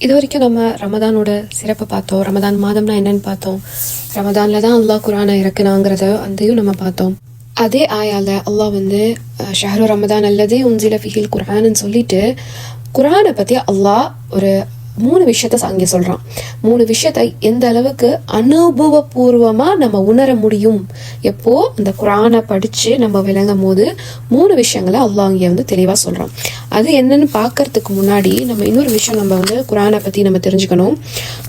இது வரைக்கும் நம்ம ரமதானோட சிறப்பை பார்த்தோம். ரமதான் மாதம்னா என்னன்னு பார்த்தோம். ரமதான்ல தான் அல்லாஹ் குரானை இறக்குனாங்கிறத அதையும் நம்ம பார்த்தோம். அதே ஆயால அல்லாஹ் வந்து ஷஹரு ரமதான் அல்லதே உன்சில ஃபிஹில் குரான்னு சொல்லிட்டு குரானை பத்தி அல்லாஹ் ஒரு மூணு விஷயத்த அங்கே சொல்கிறான் மூணு விஷயத்தை எந்த அளவுக்கு அனுபவபூர்வமாக நம்ம உணர முடியும்? எப்போ? அந்த குரானை படித்து நம்ம விளங்கும் போது மூணு விஷயங்களை அல்லாஹ் அங்கே வந்து தெளிவாக சொல்கிறான் அது என்னன்னு பார்க்கறதுக்கு முன்னாடி நம்ம இன்னொரு விஷயம் நம்ம வந்து குரானை பற்றி நம்ம தெரிஞ்சுக்கணும்.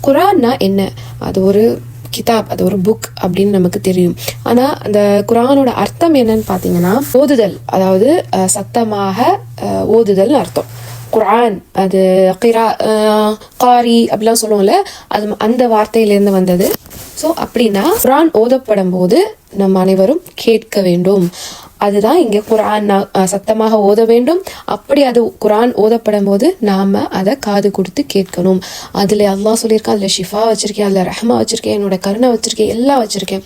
குரான்னா என்ன? அது ஒரு கிதாப் அது ஒரு புக் அப்படின்னு நமக்கு தெரியும். ஆனால் அந்த குரானோட அர்த்தம் என்னன்னு பார்த்தீங்கன்னா ஓதுதல். அதாவது சத்தமாக ஓதுதல்னு அர்த்தம். குரான் அது கிரா காரி அப்படிலாம் சொல்லுவோம்ல அது அந்த வார்த்தையிலேருந்து வந்தது. ஸோ அப்படின்னா குரான் ஓதப்படும் போது நம் அனைவரும் கேட்க வேண்டும். அதுதான் இங்கே குரான் சத்தமாக ஓத வேண்டும். அப்படி அது குரான் ஓதப்படும் போது நாம் அதை காது கொடுத்து கேட்கணும். அதில் அல்லாஹ் சொல்லியிருக்கேன் அதில் ஷிஃபா வச்சுருக்கேன் அதில் ரஹ்மா வச்சுருக்கேன் என்னோட கருணை வச்சுருக்கேன் எல்லாம் வச்சுருக்கேன்.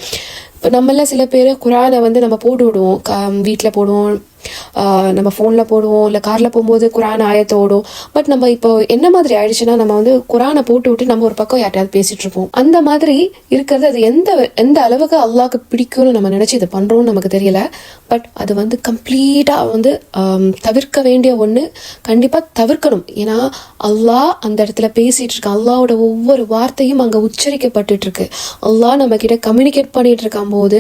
இப்போ நம்மள சில பேர் குரானை வந்து நம்ம போட்டு விடுவோம் க வீட்டில் போடுவோம் நம்ம ஃபோனில் போடுவோம் இல்லை காரில் போகும்போது குரான் ஆயத்தை ஓடும் பட் நம்ம இப்போ என்ன மாதிரி ஆயிடுச்சுன்னா நம்ம வந்து குரானை போட்டு விட்டு நம்ம ஒரு பக்கம் யார்ட்டையாவது பேசிட்டு இருப்போம். அந்த மாதிரி இருக்கிறது அது எந்த எந்த அளவுக்கு அல்லாஹ்க்கு பிடிக்கும்னு நம்ம நினச்சி இதை பண்ணுறோம்னு நமக்கு தெரியல. பட் அது வந்து கம்ப்ளீட்டாக வந்து தவிர்க்க வேண்டிய ஒன்று கண்டிப்பாக தவிர்க்கணும். ஏன்னா அல்லாஹ் அந்த இடத்துல பேசிகிட்டு இருக்கான். அல்லாவோட ஒவ்வொரு வார்த்தையும் அங்கே உச்சரிக்கப்பட்டுட்டு இருக்கு. அல்லாஹ் நம்ம கிட்ட கம்யூனிகேட் பண்ணிட்டு இருக்கும் போது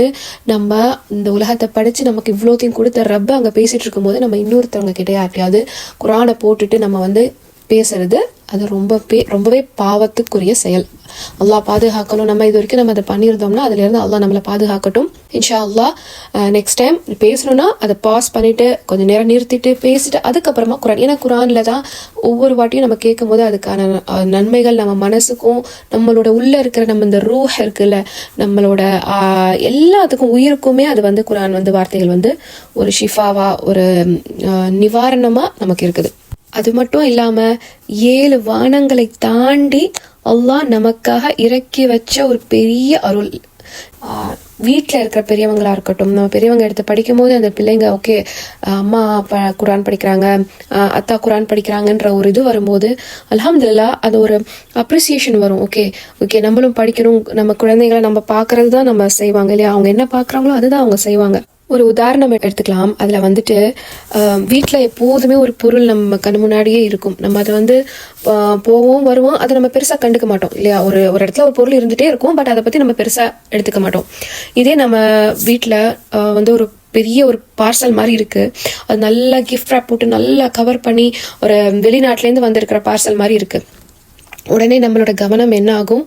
நம்ம இந்த உலகத்தை படித்து நமக்கு இவ்வளோத்தையும் கொடுத்த ரப்ப அங்கே பேசிட்டு இருக்கும்போது நம்ம இன்னொருத்தவங்க கிட்டே யார்ட்டையாவது குரானை போட்டுட்டு நம்ம வந்து பேசுறது அது ரொம்ப பே- ரொம்பவே பாவத்துக்குரிய செயல். அல்லாஹ் பாதுகாக்கணும். நம்ம இது வரைக்கும் நம்ம அதை பண்ணியிருந்தோம்னா அதுல இருந்து அல்லாஹ் நம்மளை பாதுகாக்கட்டும். இன்ஷா அல்லாஹ் நெக்ஸ்ட் டைம் பேசணும்னா அதை பாஸ் பண்ணிட்டு கொஞ்சம் நேரம் நிறுத்திட்டு பேசிட்டு அதுக்கப்புறமா குரான். ஏன்னா குரான்ல தான் ஒவ்வொரு வாட்டியும் நம்ம கேட்கும்போது அதுக்கான நன்மைகள் நம்ம மனசுக்கும் நம்மளோட உள்ள இருக்கிற நம்ம இந்த ரூஹ் இருக்குல்ல நம்மளோட எல்லாத்துக்கும் உயிருக்குமே அது வந்து குரான் வந்து வார்த்தைகள் வந்து ஒரு ஷிஃபாவா ஒரு நிவாரணமாக நிவாரணமா நமக்கு இருக்குது. அது மட்டும் இல்லாம ஏழு வானங்களை தாண்டி அல்லாஹ் நமக்காக இறக்கி வச்ச ஒரு பெரிய அருள். வீட்டில் இருக்கிற பெரியவங்களாக இருக்கட்டும் நம்ம பெரியவங்க எடுத்து படிக்கும் போது அந்த பிள்ளைங்க ஓகே அம்மா குரான் படிக்கிறாங்க அத்தா குரான் படிக்கிறாங்கன்ற ஒரு இது வரும்போது அலமதுல்லா அது ஒரு அப்ரிசியேஷன் வரும். ஓகே ஓகே நம்மளும் படிக்கணும் நம்ம குழந்தைகளை நம்ம பார்க்கறது தான் நம்ம செய்வாங்க இல்லையா? அவங்க என்ன பார்க்குறாங்களோ அதுதான் அவங்க செய்வாங்க. ஒரு உதாரணம் எடுத்துக்கலாம். அதில் வந்துட்டு வீட்டில் எப்போதுமே ஒரு பொருள் நம்ம கண் முன்னாடியே இருக்கும். நம்ம அதை வந்து போவோம் வருவோம் அதை நம்ம பெருசாக கண்டுக்க மாட்டோம். இல்லையா? ஒரு ஒரு இடத்துல ஒரு பொருள் இருந்துகிட்டே இருக்கும். பட் அதை பற்றி நம்ம பெருசாக எடுத்துக்க மாட்டோம். இதே நம்ம வீட்டில் வந்து ஒரு பெரிய ஒரு பார்சல் மாதிரி இருக்குது அது நல்லா கிஃப்ட் ரேப் போட்டு நல்லா கவர் பண்ணி ஒரு வெளிநாட்டிலேருந்து வந்திருக்கிற பார்சல் மாதிரி இருக்குது உடனே நம்மளோட கவனம் என்ன ஆகும்?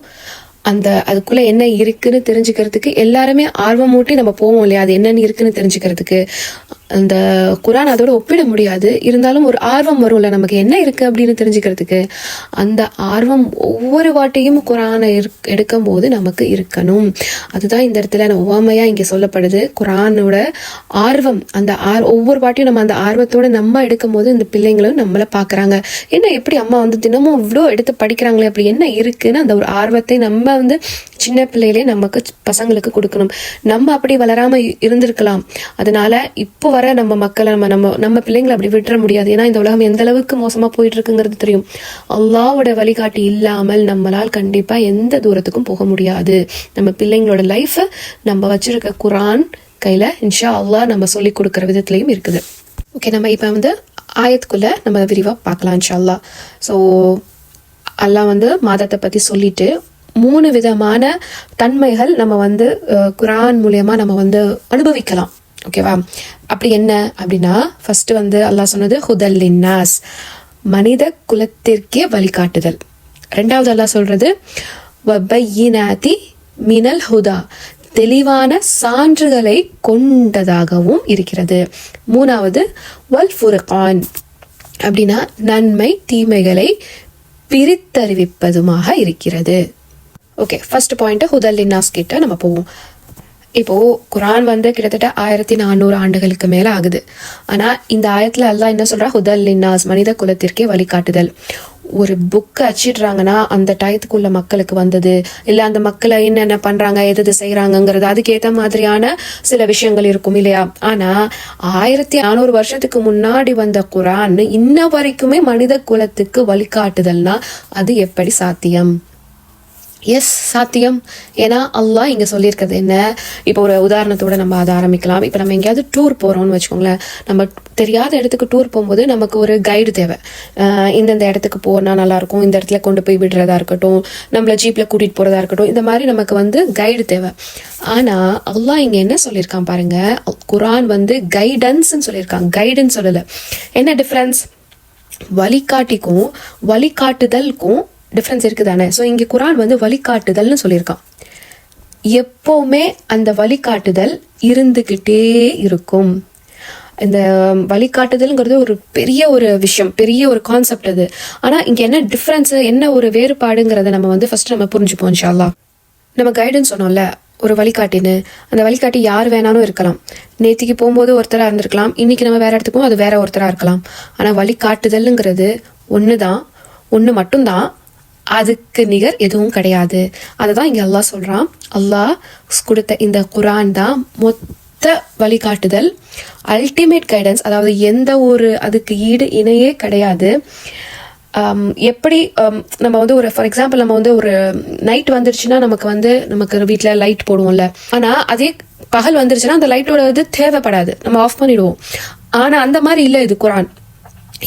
அந்த அதுக்குள்ள என்ன இருக்குன்னு தெரிஞ்சுக்கிறதுக்கு எல்லாருமே ஆர்வம் ஊட்டி நம்ம போவோம் இல்லையா? அது என்னன்னு இருக்குன்னு தெரிஞ்சுக்கிறதுக்கு. அந்த குரான் அதோட ஒப்பிட முடியாது. இருந்தாலும் ஒரு ஆர்வம் வரும்ல நமக்கு என்ன இருக்கு அப்படின்னு தெரிஞ்சுக்கிறதுக்கு. அந்த ஆர்வம் ஒவ்வொரு வாட்டியும் குரானை எடுக்கும் போது நமக்கு இருக்கணும். அதுதான் இந்த இடத்துல ஒவ்வாமையா இங்க சொல்லப்படுது. குரானோட ஆர்வம் அந்த ஆர் ஒவ்வொரு வாட்டியும் நம்ம அந்த ஆர்வத்தோட நம்ம எடுக்கும் போது இந்த பிள்ளைங்களும் நம்மளை பாக்குறாங்க. என்ன எப்படி அம்மா வந்து தினமும் இவ்வளோ எடுத்து படிக்கிறாங்களே அப்படி என்ன இருக்குன்னு அந்த ஒரு ஆர்வத்தை நம்ம வந்து சின்ன பிள்ளையிலே நமக்கு பசங்களுக்கு கொடுக்கணும். நம்ம அப்படி வளராம இருந்திருக்கலாம். அதனால இப்போ வர நம்ம மக்களை நம்ம நம்ம நம்ம பிள்ளைங்களை அப்படி விட்டுற முடியாது. ஏன்னா இந்த உலகம் எந்த அளவுக்கு மோசமா போயிட்டு இருக்குங்கிறது தெரியும். அல்லாவோட வழிகாட்டி இல்லாமல் நம்மளால் கண்டிப்பா எந்த தூரத்துக்கும் போக முடியாது. நம்ம பிள்ளைங்களோட லைஃப்பை நம்ம வச்சிருக்க குரான் கையில இன்ஷா அல்லாஹ் நம்ம சொல்லி கொடுக்குற விதத்துலையும் இருக்குது. ஓகே நம்ம இப்போ வந்து ஆயத்துக்குள்ள நம்ம விரிவாக பார்க்கலாம் இன்ஷா அல்லாஹ். ஸோ அல்லாஹ் வந்து மாதத்தை பத்தி சொல்லிட்டு மூணு விதமான தன்மைகள் நம்ம வந்து குரான் மூலயமா நம்ம வந்து அனுபவிக்கலாம். ஓகேவா அப்படி என்ன? அப்படின்னா ஃபஸ்ட்டு வந்து அல்லாஹ் சொன்னது ஹுதல் லின்னாஸ். மனித குலத்திற்கே வழிகாட்டுதல். ரெண்டாவது அல்லாஹ் சொல்றது வபையினாதி மினல் ஹுதா. தெளிவான சான்றுகளை கொண்டதாகவும் இருக்கிறது. மூணாவது வல் ஃபுர்கான். அப்படின்னா நன்மை தீமைகளை பிரித்தறிவிப்பதுமாக இருக்கிறது. ஓகே ஃபர்ஸ்ட் பாயிண்ட் ஹுதல் லின்னாஸ் கிட்ட நம்ம போவோம். இப்போ குரான் வந்து கிட்டத்தட்ட ஆயிரத்தி நானூறு ஆண்டுகளுக்கு மேல ஆகுது. ஆனா இந்த ஆயத்துல எல்லாம் என்ன சொல்றா? ஹுதல் லின்னாஸ் மனித குலத்திற்கே வழிகாட்டுதல். ஒரு புக்கை அச்சிடுறாங்கன்னா அந்த டயத்துக்குள்ள மக்களுக்கு வந்தது இல்ல அந்த மக்களை என்னென்ன பண்றாங்க எது எது செய்யறாங்கிறது அதுக்கேத்த மாதிரியான சில விஷயங்கள் இருக்கும் இல்லையா? ஆனா ஆயிரத்தி நானூறு வருஷத்துக்கு முன்னாடி வந்த குரான் இன்ன வரைக்குமே மனித குலத்துக்கு வழிகாட்டுதல்னா அது எப்படி சாத்தியம்? எஸ் சாத்தியம். ஏன்னா அல்லாஹ் இங்கே சொல்லியிருக்கிறது என்ன? இப்போ ஒரு உதாரணத்தோட நம்ம அதை ஆரம்பிக்கலாம். இப்போ நம்ம எங்கேயாவது டூர் போகிறோம்னு வச்சுக்கோங்களேன். நம்ம தெரியாத இடத்துக்கு டூர் போகும்போது நமக்கு ஒரு கைடு தேவை. இந்தந்த இடத்துக்கு போனால் நல்லாயிருக்கும் இந்த இடத்துல கொண்டு போய் விடுறதா இருக்கட்டும். நம்மளை ஜீப்பில் கூட்டிகிட்டு போகிறதா இருக்கட்டும். இந்த மாதிரி நமக்கு வந்து கைடு தேவை. ஆனால் அல்லாஹ் இங்கே என்ன சொல்லியிருக்கான் பாருங்க? குரான் வந்து கைடன்ஸ்ன்னு சொல்லியிருக்காங்க கைடுன்னு சொல்லலை. என்ன டிஃப்ரென்ஸ் வழிகாட்டிக்கும் வழிகாட்டுதலுக்கும் டிஃப்ரென்ஸ் இருக்குது தானே ஸோ இங்கே குரான் வந்து வழிகாட்டுதல்னு சொல்லியிருக்கான். எப்போவுமே அந்த வழிகாட்டுதல் இருந்துக்கிட்டே இருக்கும். இந்த வழிகாட்டுதல்ங்கிறது ஒரு பெரிய ஒரு விஷயம் பெரிய ஒரு கான்செப்ட் அது. ஆனால் இங்கே என்ன டிஃப்ரென்ஸ் என்ன ஒரு வேறுபாடுங்கிறத நம்ம வந்து ஃபர்ஸ்ட் நம்ம புரிஞ்சுப்போம் இன்ஷால்லா நம்ம கைடன்ஸ் சொன்னோம்ல ஒரு வழிகாட்டின்னு. அந்த வழிகாட்டி யார் வேணாலும் இருக்கலாம். நேத்திக்கு போகும்போது ஒருத்தராக இருந்திருக்கலாம். இன்னைக்கு நம்ம வேற இடத்துக்கு போகும் அது வேற ஒருத்தராக இருக்கலாம். ஆனால் வழிகாட்டுதல்ங்கிறது ஒன்று தான் ஒன்று மட்டும்தான். அதுக்கு நிகர் எதுவும் கிடையாது. அதுதான் இங்கே அல்லாஹ் சொல்கிறான் அல்லாஹ் கொடுத்த இந்த குரான் தான் மொத்த வழிகாட்டுதல் அல்டிமேட் கைடன்ஸ் அதாவது எந்த ஒரு அதுக்கு ஈடு இணையே கிடையாது. எப்படி நம்ம வந்து ஒரு ஃபார் எக்ஸாம்பிள் நம்ம வந்து ஒரு நைட் வந்துருச்சுன்னா நமக்கு வந்து நமக்கு வீட்டில் லைட் போடுவோம்ல. ஆனால் அதே பகல் வந்துருச்சுன்னா அந்த லைட்டோட இது தேவைப்படாது. நம்ம ஆஃப் பண்ணிடுவோம். ஆனால் அந்த மாதிரி இல்லை இது குரான்.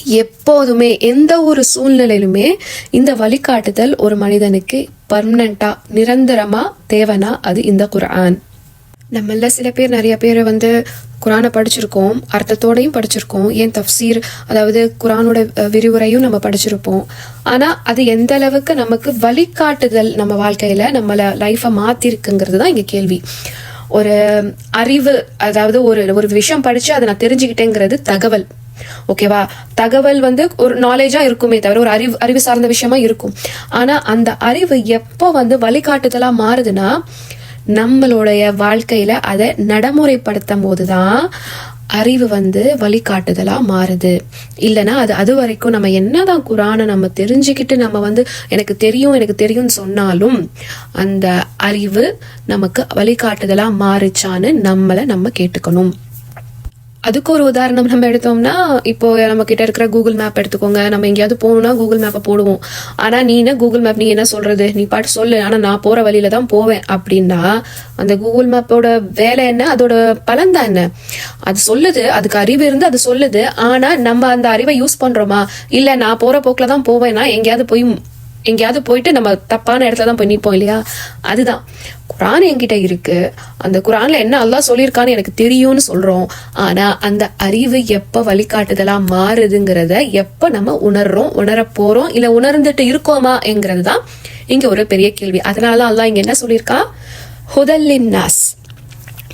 எப்போதுமே எந்த ஒரு சூழ்நிலையிலுமே இந்த வழிகாட்டுதல் ஒரு மனிதனுக்கு பர்மனண்டா நிரந்தரமா தேவைனா அது இந்த குரான் நம்மள சில பேர் நிறைய பேர் வந்து குரானை படிச்சிருக்கோம் அர்த்தத்தோடையும் படிச்சிருக்கோம் ஏன் தஃப்சீர் அதாவது குரானோட விரிவுரையும் நம்ம படிச்சிருப்போம். ஆனா அது எந்த அளவுக்கு நமக்கு வழிகாட்டுதல் நம்ம வாழ்க்கையில நம்மளை லைஃபை மாத்திருக்குங்கிறது தான் இங்க கேள்வி. ஒரு அறிவு அதாவது ஒரு ஒரு விஷயம் படிச்சு அதை நான் தெரிஞ்சுக்கிட்டேங்கிறது தகவல். ஓகேவா தகவல் வந்து ஒரு நாலேஜா இருக்குமே தவிர ஒரு அறிவு அறிவு சார்ந்த விஷயமா இருக்கும். ஆனா அந்த அறிவு எப்போ வந்து வழிகாட்டுதலா மாறுதுன்னா நம்மளுடைய வாழ்க்கையில அதை நடைமுறைப்படுத்தும் போதுதான் அறிவு வந்து வழிகாட்டுதலா மாறுது. இல்லைன்னா அது அது வரைக்கும் நம்ம என்னதான் குரானை நம்ம தெரிஞ்சுக்கிட்டு நம்ம வந்து எனக்கு தெரியும் எனக்கு தெரியும்னு சொன்னாலும் அந்த அறிவு நமக்கு வழிகாட்டுதலா மாறுச்சான்னு நம்மளை நம்ம கேட்டுக்கணும். அதுக்கு ஒரு உதாரணம் நம்ம எடுத்தோம்னா இப்போ நம்ம கிட்ட இருக்கிற கூகுள் மேப் எடுத்துக்கோங்க. நம்ம எங்கேயாவது போகணும்னா கூகுள் மேப்பை போடுவோம். ஆனா நீ என்ன கூகுள் மேப் நீ என்ன சொல்றது? நீ பாட்டு சொல்லு. ஆனா நான் போற வழியில தான் போவேன் அப்படின்னா அந்த கூகுள் மேப்போட வேலை என்ன? அதோட பலன் தான் என்ன? அது சொல்லுது அதுக்கு அறிவு இருந்து அது சொல்லுது. ஆனா நம்ம அந்த அறிவை யூஸ் பண்றோமா? இல்ல நான் போற போக்குல தான் போவேன்னா எங்கேயாவது போய் எங்கேயாவது போயிட்டு நம்ம தப்பான இடத்துல தான் போய் நிற்போம் இல்லையா? அதுதான். குரான் என்கிட்ட இருக்கு. அந்த குரான்ல என்ன அல்லா சொல்லியிருக்கான்னு எனக்கு தெரியும்னு சொல்றோம். ஆனா அந்த அறிவு எப்ப வழிகாட்டுதலா மாறுதுங்கிறத எப்ப நம்ம உணர்றோம் உணர போறோம் இல்ல உணர்ந்துட்டு இருக்கோமா என்கிறது தான் இங்க ஒரு பெரிய கேள்வி. அதனால அல்லா இங்க என்ன சொல்லியிருக்கா? ஹுதல்லின் நாஸ்.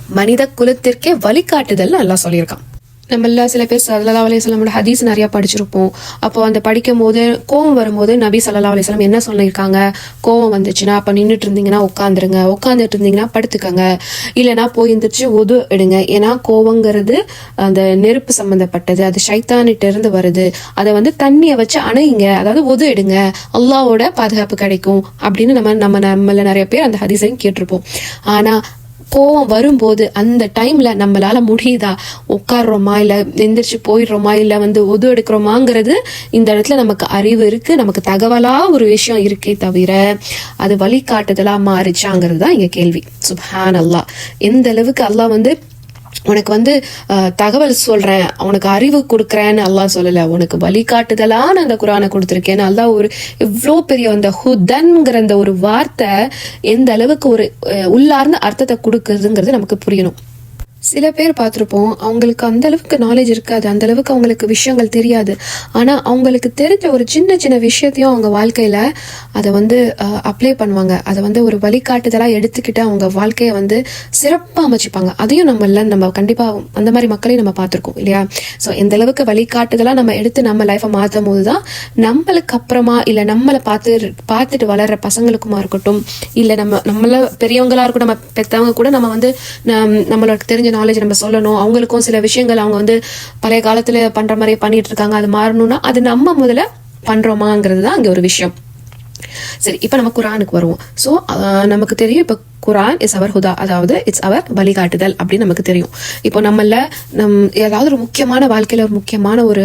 மனித குலத்திற்கே வழிகாட்டுதல் நல்லா சொல்லியிருக்கான். நம்மள சில பேர் சல்லா அலிஸ்லாமோட ஹதீஸ் நிறைய படிச்சிருப்போம். அப்போ அந்த படிக்கும் போது கோவம் வரும்போது நபி சல்லா அலிஸ்லாம் என்ன சொல்லியிருக்காங்க? கோவம் வந்துச்சுன்னா அப்ப நின்றுட்டு இருந்தீங்கன்னா உட்காந்துருங்க. உட்காந்துட்டு இருந்தீங்கன்னா படுத்துக்கங்க. இல்லைன்னா போய் எந்திரிச்சு ஒது எடுங்க. ஏன்னா கோவங்கிறது அந்த நெருப்பு சம்பந்தப்பட்டது. அது ஷைத்தானிட்ட இருந்து வருது. அதை வந்து தண்ணியை வச்சு அணையுங்க அதாவது ஒது எடுங்க. அல்லாவோட பாதுகாப்பு கிடைக்கும். அப்படின்னு நம்ம நம்ம நம்மள நிறைய பேர் அந்த ஹதீஸையும் கேட்டிருப்போம். ஆனா கோவம் வரும்போது அந்த டைம்ல நம்மளால முடியுதா? உட்காடுறோமா இல்ல எந்திரிச்சு போயிடுறோமா? இல்ல வந்து ஒது எடுக்கிறோமாங்கிறது இந்த இடத்துல நமக்கு அறிவு இருக்கு. நமக்கு தகவலா ஒரு விஷயம் இருக்கே தவிர அது வழிகாட்டுதலா மாறிச்சாங்கிறது தான் இங்க கேள்வி. சுபான் அல்லாஹ் எந்த அளவுக்கு அல்லாஹ் வந்து உனக்கு வந்து தகவல் சொல்கிறேன் உனக்கு அறிவு கொடுக்குறேன்னு அல்லா சொல்லலை. உனக்கு வழிகாட்டுதலான அந்த குரானை கொடுத்துருக்கேன்னு அல்லா ஒரு இவ்வளோ பெரிய அந்த ஹுதன்கிற அந்த ஒரு வார்த்தை எந்த அளவுக்கு ஒரு உள்ளார்ந்த அர்த்தத்தை கொடுக்குறதுங்கிறது நமக்கு புரியணும். சில பேர் பார்த்துருப்போம் அவங்களுக்கு அந்த அளவுக்கு நாலேஜ் இருக்காது அந்த அளவுக்கு அவங்களுக்கு விஷயங்கள் தெரியாது. ஆனால் அவங்களுக்கு தெரிஞ்ச ஒரு சின்ன சின்ன விஷயத்தையும் அவங்க வாழ்க்கையில அதை வந்து அப்ளை பண்ணுவாங்க. அதை வந்து ஒரு வழிகாட்டுதலாக எடுத்துக்கிட்டு அவங்க வாழ்க்கையை வந்து சிறப்பாக அமைச்சுப்பாங்க. அதையும் நம்மள நம்ம கண்டிப்பாக அந்த மாதிரி மக்களையும் நம்ம பார்த்துருக்கோம் இல்லையா? ஸோ எந்த அளவுக்கு வழிகாட்டுதலாக நம்ம எடுத்து நம்ம லைஃப்பை மாற்றும் போது தான் நம்மளுக்கு அப்புறமா இல்லை நம்மளை பார்த்து பார்த்துட்டு வளர்ற பசங்களுக்குமா இருக்கட்டும் இல்லை நம்ம நம்மள பெரியவங்களா இருக்கட்டும் நம்ம பெற்றவங்க கூட நம்ம வந்து நம்- நம்மளுக்கு தெரிஞ்ச நாலேஜ் நம்ம சொல்லணும். அவங்களுக்கும் சில விஷயங்கள் அவங்க வந்து பழைய காலத்துல பண்ற மாதிரி பண்ணிட்டு இருக்காங்க அது மாறணும்னா அது நம்ம முதல்ல பண்ணுறோமாங்கிறது தான் அங்கே ஒரு விஷயம். சரி இப்போ நம்ம குரானுக்கு வருவோம். ஸோ நமக்கு தெரியும் இப்போ குரான் இஸ் அவர் ஹுதா அதாவது இட்ஸ் அவர் வழிகாட்டுதல் அப்படின்னு நமக்கு தெரியும். இப்போ நம்மள நம் ஏதாவது ஒரு முக்கியமான வாழ்க்கையில ஒரு முக்கியமான ஒரு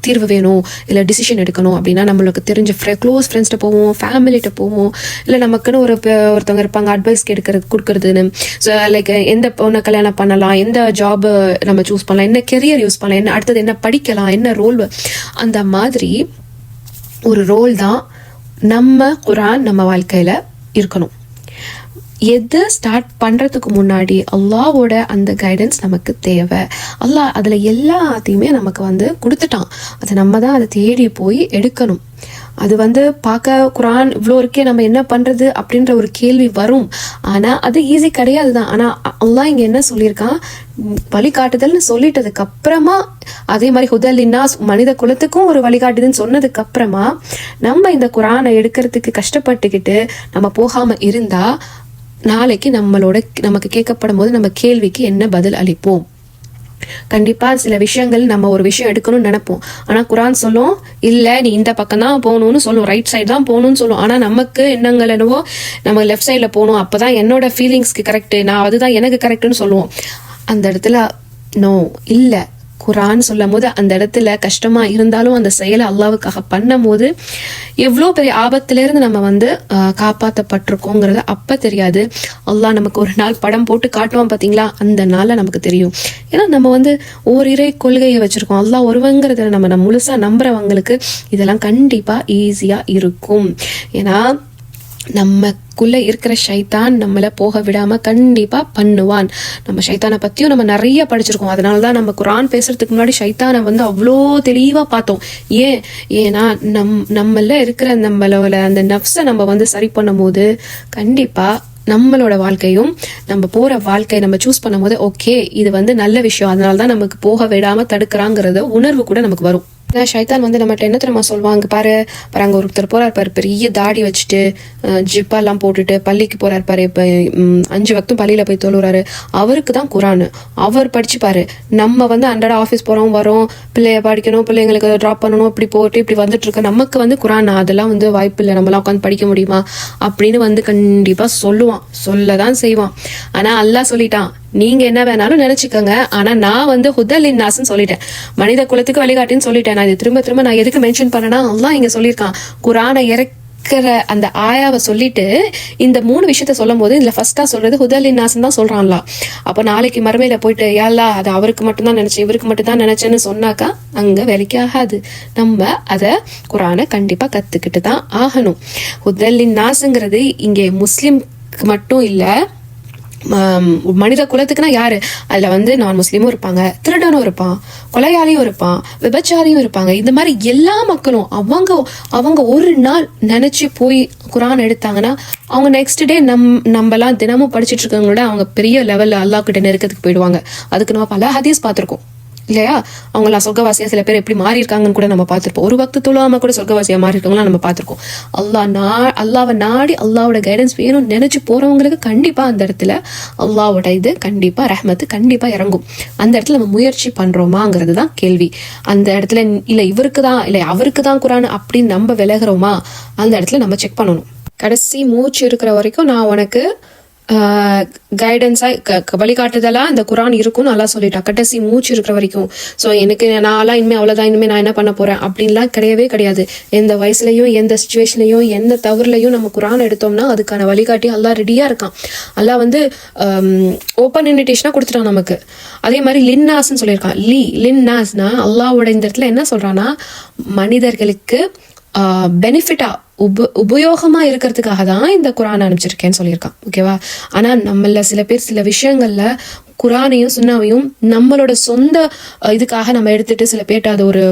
தீர்வு வேணும் இல்லை டிசிஷன் எடுக்கணும் அப்படின்னா நம்மளுக்கு தெரிஞ்ச ஃப்ரெ க்ளோஸ் ஃப்ரெண்ட்ஸ்கிட்ட போவோம் ஃபேமிலிகிட்ட போவோம் இல்லை நமக்குன்னு ஒரு ஒருத்தவங்க இருப்பாங்க அட்வைஸ் கேட்கறது கொடுக்குறதுன்னு. ஸோ லைக் எந்த பொண்ணை கல்யாணம் பண்ணலாம் எந்த ஜாப் நம்ம சூஸ் பண்ணலாம் என்ன கெரியர் யூஸ் பண்ணலாம் என்ன அடுத்தது என்ன படிக்கலாம் என்ன ரோல் அந்த மாதிரி ஒரு ரோல் தான் நம்ம குரான் நம்ம வாழ்க்கையில் இருக்கணும். எது ஸ்டார்ட் பண்ணுறதுக்கு முன்னாடி அல்லாவோட அந்த கைடன்ஸ் நமக்கு தேவை? அல்லாஹ் அதில் எல்லாத்தையுமே நமக்கு வந்து கொடுத்துட்டான். அதை நம்ம தான் அதை தேடி போய் எடுக்கணும். அது வந்து பார்க்க குரான் இவ்வளோ இருக்கே நம்ம என்ன பண்ணுறது அப்படின்ற ஒரு கேள்வி வரும். ஆனால் அது ஈஸி கிடையாது தான் ஆனால் அல்லாஹ் இங்கே என்ன சொல்லியிருக்கான்? வழிகாட்டுதல்னு சொல்லிட்டதுக்கு அப்புறமா அதே மாதிரி ஹுதல்லின்னா மனித குலத்துக்கும் ஒரு வழிகாட்டுதுன்னு சொன்னதுக்கு அப்புறமா நம்ம இந்த குரானை எடுக்கிறதுக்கு கஷ்டப்பட்டுக்கிட்டு நம்ம போகாமல் இருந்தால் நாளைக்கு நம்மளோட நமக்கு கேட்கப்படும் போது நம்ம கேள்விக்கு என்ன பதில் அளிப்போம்? கண்டிப்பா சில விஷயங்கள் நம்ம ஒரு விஷயம் எடுக்கணும்னு நினைப்போம். ஆனா குரான் சொல்லும் இல்ல நீ இந்த பக்கம் தான் போகணும்னு சொல்லும் ரைட் சைடு தான் போகணும்னு சொல்லும். ஆனா நமக்கு எண்ணங்கள் என்னவோ நம்ம லெஃப்ட் சைட்ல போகணும் அப்பதான் என்னோட ஃபீலிங்ஸ்க்கு கரெக்ட் நான் அதுதான் எனக்கு கரெக்ட்னு சொல்லுவோம். அந்த இடத்துல நோ இல்லை குரான் சொல்லும் போது அந்த இடத்துல கஷ்டமா இருந்தாலும் அந்த செயலை அல்லாவுக்காக பண்ணும் போது எவ்வளோ பெரிய ஆபத்திலிருந்து நம்ம வந்து காப்பாற்றப்பட்டிருக்கோங்கிறது அப்போ அப்ப தெரியாது. அல்லாஹ் நமக்கு ஒரு நாள் படம் போட்டு காட்டுவோம் பார்த்தீங்களா அந்த நாளில் நமக்கு தெரியும். ஏன்னா நம்ம வந்து ஓரிரை கொள்கையை வச்சிருக்கோம். அல்லா ஒருவங்கிறத நம்ம நம்ம முழுசா நம்புறவங்களுக்கு இதெல்லாம் கண்டிப்பா ஈஸியா இருக்கும். ஏன்னா நமக்குள்ள இருக்கிற ஷைத்தான் நம்மளை போக விடாம கண்டிப்பா பண்ணுவான். நம்ம ஷைத்தானை பத்தியும் நம்ம நிறைய படிச்சிருக்கோம். அதனால தான் நம்ம குரான் பேசுறதுக்கு முன்னாடி ஷைத்தானை வந்து அவ்வளோ தெளிவா பார்த்தோம். ஏன்? ஏன்னா நம் நம்மள இருக்கிற நம்மளோட அந்த நஃப்ஸை நம்ம வந்து சரி பண்ணும்போது கண்டிப்பா நம்மளோட வாழ்க்கையும் நம்ம போற வாழ்க்கையை நம்ம சூஸ் பண்ணும்போது ஓகே இது வந்து நல்ல விஷயம். அதனால தான் நமக்கு போக விடாம தடுக்கிறாங்கிறத உணர்வு கூட நமக்கு வரும். ஏன்னா ஷைத்தான் வந்து நம்மகிட்ட என்ன தெரியுமா சொல்லுவாங்க பாரு பாரு அங்கே ஒருத்தர் போறாரு பாரு பெரிய தாடி வச்சுட்டு ஜிப்பாலாம் போட்டுட்டு பள்ளிக்கு போகிறார் பாரு இப்போ அஞ்சு வக்தும் பள்ளியில் போய் தொழுறாரு அவருக்கு தான் குரான். அவர் படிச்சுப்பாரு நம்ம வந்து அன்றாட ஆஃபீஸ் போகிறோம் வரோம் பிள்ளைய படிக்கணும் பிள்ளைங்களுக்கு ட்ராப் பண்ணணும் இப்படி போட்டு இப்படி வந்துட்டு இருக்க நமக்கு வந்து குரான் அதெல்லாம் வந்து வாய்ப்பு இல்லை நம்மளாம் உட்காந்து படிக்க முடியுமா? அப்படின்னு வந்து கண்டிப்பாக சொல்லுவான். சொல்ல தான் செய்வான். ஆனால் அல்லாஹ் சொல்லிட்டான் நீங்க என்ன வேணாலும் நினைச்சுக்கோங்க. ஆனா நான் வந்து ஹுதல் இன்னாஸ்ன்னு சொல்லிட்டேன். மனித குலத்துக்கு வழிகாட்டின்னு சொல்லிட்டேன். நான் இது திரும்ப திரும்ப நான் எதுக்கு மென்ஷன் பண்ணனா அல்லாஹ் இங்க சொல்லியிருக்கான். குரானை இறக்கிற அந்த ஆயாவை சொல்லிட்டு இந்த மூணு விஷயத்த சொல்லும் போது இதுல ஃபர்ஸ்டா சொல்றது ஹுதலின் இன்னாஸ் தான் சொல்றான்லாம் அப்ப நாளைக்கு மறுமையில போயிட்டு யாழ்லா அது அவருக்கு மட்டும்தான் நினைச்சேன் இவருக்கு மட்டும்தான் நினைச்சேன்னு சொன்னாக்கா அங்க வேலைக்கு ஆகாது. நம்ம அத குரானை கண்டிப்பா கத்துக்கிட்டு தான் ஆகணும். ஹுதலின் இன்னாஸ்ங்கிறது இங்கே முஸ்லிம்க்கு மட்டும் இல்லை மனித குலத்துக்குன்னா யாரு? அதுல வந்து நான் முஸ்லீமும் இருப்பாங்க திருடனும் இருப்பான் கொலையாளியும் இருப்பான் விபச்சாரியும் இருப்பாங்க. இந்த மாதிரி எல்லா மக்களும் அவங்க அவங்க ஒரு நாள் நினைச்சு போய் குரான் எடுத்தாங்கன்னா அவங்க நெக்ஸ்ட் டே நம் நம்மலாம் தினமும் படிச்சிட்டு இருக்கவங்களோட அவங்க பெரிய லெவல்ல அல்லாஹ் கிட்ட நெருக்கத்துக்கு போயிடுவாங்க. அதுக்கு நம்ம பல ஹதீஸ் பார்த்துருக்கோம். இல்லையா? அவங்கள சொர்க்கவாசியா சில பேர் எப்படி மாறி இருக்காங்கன்னு கூட நம்ம பார்த்துருப்போம். ஒரு பக்து தொழாம கூட சொர்க்கவாசியா மாறி நம்ம பார்த்துருக்கோம். அல்லாஹ் நா அல்லாவை நாடி அல்லாவோட கைடன்ஸ் வேணும்னு நினைச்சு போறவங்களுக்கு கண்டிப்பா அந்த இடத்துல அல்லாவோட இது கண்டிப்பா ரஹ்மத்து கண்டிப்பா இறங்கும். அந்த இடத்துல நம்ம முயற்சி பண்றோமாங்கிறது தான் கேள்வி. அந்த இடத்துல இல்ல இவருக்கு தான் இல்ல அவருக்கு தான் குரான் அப்படின்னு நம்ம விலகுறோமா? அந்த இடத்துல நம்ம செக் பண்ணணும். கடைசி மூச்சு இருக்கிற வரைக்கும் நான் உனக்கு கைடன்ஸாக வழிகாட்டுதலாக இந்த குரான் இருக்கும்னு நல்லா சொல்லிட்டா. கடைசி மூச்சு இருக்கிற வரைக்கும். ஸோ எனக்கு நான்லாம் இனிமேல் அவ்வளோதான் இனிமேல் நான் என்ன பண்ண போகிறேன் அப்படின்லாம் கிடையவே கிடையாது. எந்த வயசுலையும் எந்த சுச்சுவேஷன்லையும் எந்த தவறுலையும் நம்ம குரான் எடுத்தோம்னா அதுக்கான வழிகாட்டி எல்லாம் ரெடியாக இருக்கான். எல்லாம் வந்து ஓப்பன் இன்விடேஷனாக கொடுத்துட்டான் நமக்கு. அதே மாதிரி லின்னாஸ்ன்னு சொல்லியிருக்கான். லி லின்னாஸ்னா அல்லாவோட இந்த இடத்துல என்ன சொல்கிறான்னா மனிதர்களுக்கு பெனிஃபிட்டாக உப உபயோகமா இருக்கிறதுக்காக தான் இந்த குரான் அனுப்பிச்சிருக்கேன்னு சொல்லியிருக்கான். ஓகேவா ஆனா நம்மள சில பேர் சில விஷயங்கள்ல குரானையும் சுண்ணாவையும் நம்மளோட சொந்த இதுக்காக நம்ம எடுத்துட்டு சில பேர்ட்ட அது ஒரு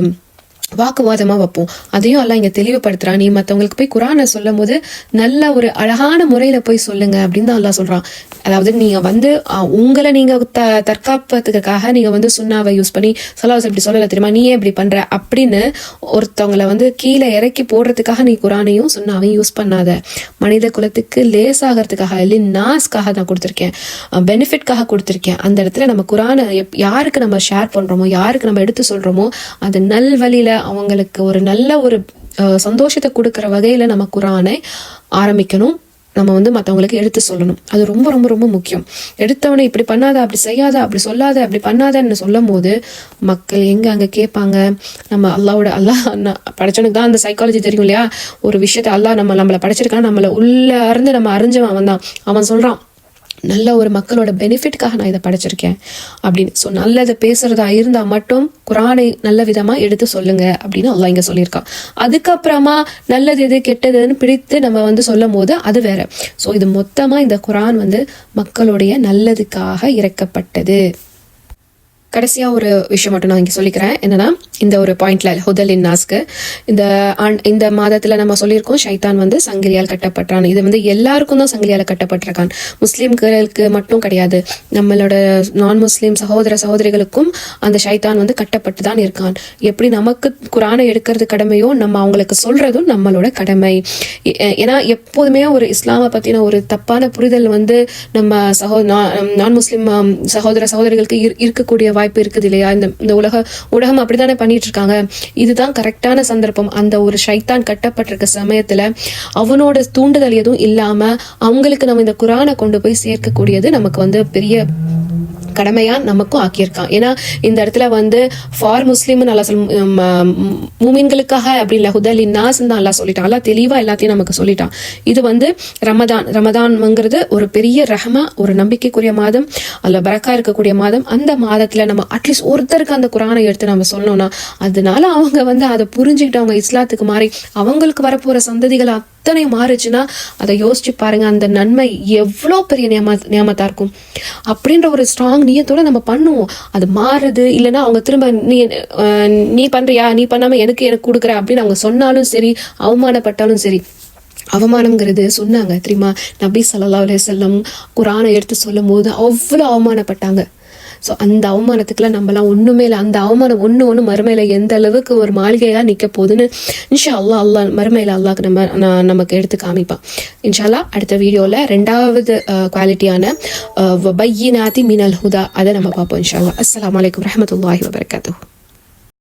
வாக்குவாதமாக வைப்போம். அதையும் எல்லாம் இங்கே தெளிவுபடுத்துறான் நீ மற்றவங்களுக்கு போய் குரானை சொல்லும் போது நல்ல ஒரு அழகான முறையில் போய் சொல்லுங்க அப்படின்னு தான் எல்லாம் சொல்கிறான் அதாவது நீங்கள் வந்து உங்களை நீங்கள் த தற்காப்பதுக்காக நீங்கள் வந்து சுண்ணாவை யூஸ் பண்ணி சொல்லாஸ் இப்படி சொல்லலை தெரியுமா? நீ ஏன் இப்படி பண்ணுற அப்படின்னு ஒருத்தவங்களை வந்து கீழே இறக்கி போடுறதுக்காக நீ குரானையும் சுண்ணாவையும் யூஸ் பண்ணாத. மனித குலத்துக்கு லேசாகிறதுக்காக இல்லை நாஸ்க்காக நான் கொடுத்துருக்கேன். பெனிஃபிட்காக கொடுத்துருக்கேன். அந்த இடத்துல நம்ம குரானை எப்- யாருக்கு நம்ம ஷேர் பண்ணுறோமோ யாருக்கு நம்ம எடுத்து சொல்கிறோமோ அது நல்வழியில் அவங்களுக்கு ஒரு நல்ல ஒரு சந்தோஷத்தை கொடுக்குற வகையில் நம்ம குரானை ஆரம்பிக்கணும். நம்ம வந்து மற்றவங்களுக்கு எடுத்து சொல்லணும். அது ரொம்ப ரொம்ப ரொம்ப முக்கியம். எடுத்தவனை இப்படி பண்ணாத அப்படி செய்யாத அப்படி சொல்லாத அப்படி பண்ணாதன்னு சொல்லும் போது மக்கள் எங்கே அங்கே கேட்பாங்க? நம்ம அல்லாவோட அல்லாஹ் படைச்சவனுக்கு தான் அந்த சைக்காலஜி தெரியும் இல்லையா ஒரு விஷயத்த அல்லா நம்ம நம்மளை படைச்சிருக்கான். நம்மளை உள்ள இருந்து நம்ம அறிஞ்சவன் அவன் தான் அவன் சொல்கிறான் நல்ல ஒரு மக்களோட பெனிஃபிட்காக நான் இதை படைச்சிருக்கேன் அப்படின்னு. ஸோ நல்லதை பேசுகிறதா இருந்தால் மட்டும் குரானை நல்ல விதமாக எடுத்து சொல்லுங்க அப்படின்னு அல்லாஹ் இங்கே சொல்லியிருக்கான். அதுக்கப்புறமா நல்லது எது கெட்டதுன்னு பிடித்து நம்ம வந்து சொல்லும் போது அது வேற. ஸோ இது மொத்தமாக இந்த குரான் வந்து மக்களுடைய நல்லதுக்காக இறக்கப்பட்டது. கடைசியா ஒரு விஷயம் மட்டும் நான் இங்க சொல்லிக்கிறேன். என்னன்னா இந்த ஒரு பாயிண்ட்ல ஹுதல் இன்னாஸ்க்கு இந்த ஆண் இந்த மாதத்துல நம்ம சொல்லியிருக்கோம் ஷைத்தான் வந்து சங்கிலியால் கட்டப்பட்டான். இது வந்து எல்லாருக்கும் தான் சங்கிலியால் கட்டப்பட்டிருக்கான். முஸ்லீம்களுக்கு மட்டும் கிடையாது. நம்மளோட நான் முஸ்லீம் சகோதர சகோதரிகளுக்கும் அந்த ஷைத்தான் வந்து கட்டப்பட்டு தான் இருக்கான். எப்படி நமக்கு குரானை எடுக்கிறது கடமையோ நம்ம அவங்களுக்கு சொல்றதும் நம்மளோட கடமை. ஏன்னா எப்போதுமே ஒரு இஸ்லாமை பத்தின ஒரு தப்பான புரிதல் வந்து நம்ம சகோ நான் நான் முஸ்லீம் சகோதர சகோதரிகளுக்கு இருக்கக்கூடிய வாய்ப்பு இருக்குது இல்லையா? இந்த இந்த உலக ஊடகம் அப்படித்தானே பண்ணிட்டு இருக்காங்க இதுதான் கரெக்டான சந்தர்ப்பம். அந்த ஒரு ஷைத்தான் கட்டப்பட்டிருக்க சமயத்துல அவனோட தூண்டுதல் எதுவும் இல்லாம அவங்களுக்கு நம்ம இந்த குரானை கொண்டு போய் சேர்க்கக்கூடியது நமக்கு வந்து பெரிய கடமையா நமக்கும் ஆக்கியிருக்கான். ஏன்னா இந்த இடத்துல வந்து ஃபார் முஸ்லீம் நல்லா சொல் மூமின்களுக்காக அப்படி இல்லை ஹுதலி இன்னாஸ் தான் நல்லா சொல்லிட்டான். நல்லா தெளிவா எல்லாத்தையும் நமக்கு சொல்லிட்டான். இது வந்து ரமதான் ரமதான்ங்கிறது ஒரு பெரிய ரஹமா ஒரு நம்பிக்கைக்குரிய மாதம். அல்ல பரக்கா இருக்கக்கூடிய மாதம். அந்த மாதத்துல நம்ம அட்லீஸ்ட் ஒருத்தருக்கு அந்த குரானை எடுத்து நம்ம சொன்னோம்னா அதனால அவங்க வந்து அதை புரிஞ்சுக்கிட்டு அவங்க இஸ்லாத்துக்கு மாறி அவங்களுக்கு வரப்போற சந்ததிகள் அத்தனை மாறுச்சுன்னா அதை யோசிச்சு பாருங்க அந்த நன்மை எவ்வளோ பெரிய நியம நியமத்தா இருக்கும். அப்படின்ற ஒரு ஸ்ட்ராங் நியத்தோட நம்ம பண்ணுவோம். அது மாறுது இல்லைன்னா அவங்க திரும்ப நீ நீ பண்றியா? நீ பண்ணாம எனக்கு எனக்கு கொடுக்குற? அப்படின்னு அவங்க சொன்னாலும் சரி அவமானப்பட்டாலும் சரி அவமானம்ங்கிறது சொன்னாங்க. தெரியுமா? நபி சல்லா அலே செல்லம் குரானை எடுத்து சொல்லும் போது அவ்வளோ அவமானப்பட்டாங்க. ஸோ அந்த அவமானத்துக்குலாம் நம்மலாம் ஒன்றுமே இல்லை. அந்த அவமானம் ஒன்று ஒன்று மறுமையில் எந்த அளவுக்கு ஒரு மாளிகையாக நிற்க போகுதுன்னு இன்ஷா அல்லா அல்லாஹ் மறுமையில் அல்லாக்கு நம்ம நான் நமக்கு எடுத்து காமிப்பான். இன்ஷா அல்லாஹ் அடுத்த வீடியோவில் ரெண்டாவது குவாலிட்டியான பையினாதி மினல் ஹுதா அதை நம்ம பார்ப்போம் இன்ஷா அல்லாஹ். அஸ்ஸலாமு அலைக்கும் ரஹமத்துல்லாஹி வபரகாத்துஹு.